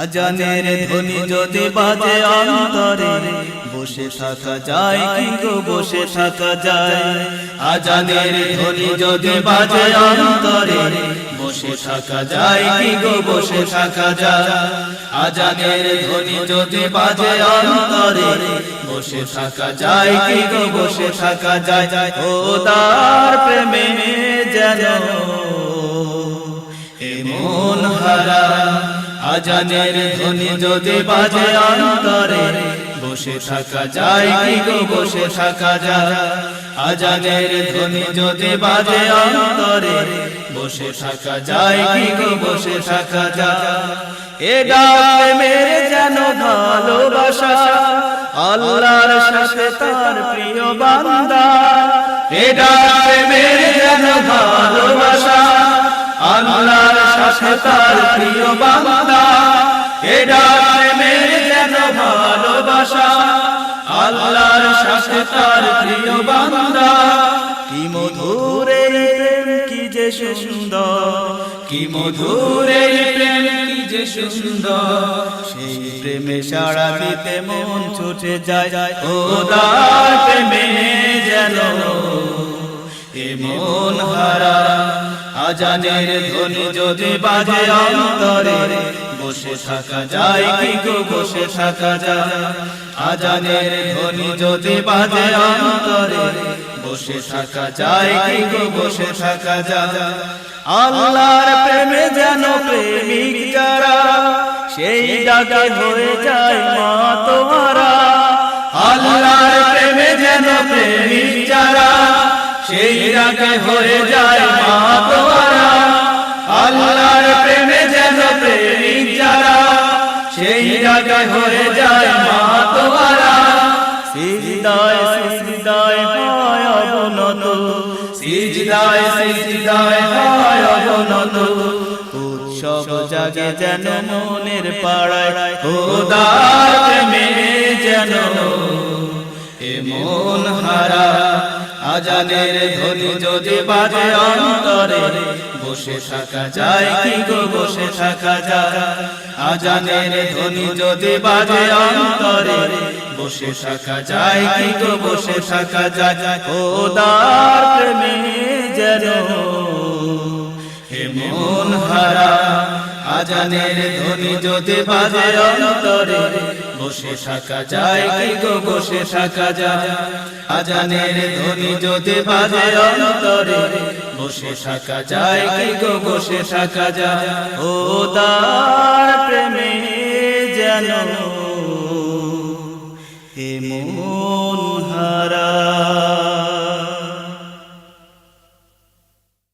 আজানের ধ্বনি যদি বাজে অন্তরে, বসে থাকা যায় কি গো বসে থাকা যায়। আজানের ধ্বনি যদি বাজে অন্তরে, বসে থাকা যায় কি গো বসে থাকা যায়। আজানের ধ্বনি যদি বাজে অন্তরে, বসে থাকা যায় কি গো বসে থাকা যায়। ও তার প্রেমে যেন এমন হারা আজানের ধ্বনি যদি বাজে অন্তরে, বসে থাকা যায় কি গো, বসে থাকা যায়? আজানের ধ্বনি যদি বাজে অন্তরে, বসে থাকা যায় কি গো, বসে থাকা যায়? এ ডাকে মেরে যেন ভালোবাসা, আল্লাহর সাথে তার প্রিয় বান্দা। এ ডাকে মেরে যেন ভালোবাসা, আল্লাহর সাথে তার প্রিয় বান্দা। এ ডাকে মেরে যেন ভালোবাসা প্রিয় কি যে সুন্দর। প্রেম, কি যে প্রেমে মন ছুটে যায়, ও তার প্রেমে যেন। এমন হারা, আজানের ধ্বনি যদি বাজে অন্তরে বসে থাকা যায়, কি গো বসে থাকা যায়? আজানের ধ্বনি যদি বাজে অন্তরে, বসে থাকা যায়, কি গো বসে থাকা যায়? আল্লাহর প্রেমে যেন প্রেমিক যারা, সেই ডাকে হয়ে যায় মা তোমারা। আল্লাহর প্রেমে যেন প্রেমিক যারা, সেই রাগে হয়ে যায় মা তোমারা। সেই রাগে হয়ে যায় মা তোমারা। সিজদায় সিজদায় হয় অবনত। সিজদায় সিজদায় হয় অবনত। উৎসব জাগে যেন মনের পাড়ায়। খোদার প্রেমে যেন এমন হারা। আজানের ধ্বনি যদি বাজে অন্তরে, বসে থাকা যায় কি গো, বসে থাকা যায়? আজানের ধ্বনি যদি বাজে অন্তরে, বসে থাকা যায় কি গো, বসে থাকা যায়? ও দার প্রেমে যেন এমন হারা, আজানের ধ্বনি যদি বাজে অন্তরে বসে থাকা যায় কি গো, বসে থাকা যায়? আজানের ধ্বনি যদি বাজে অন্তরে, বসে থাকা যায় কি গো, বসে থাকা যায়? ও দার প্রেমে যেন এমন হারা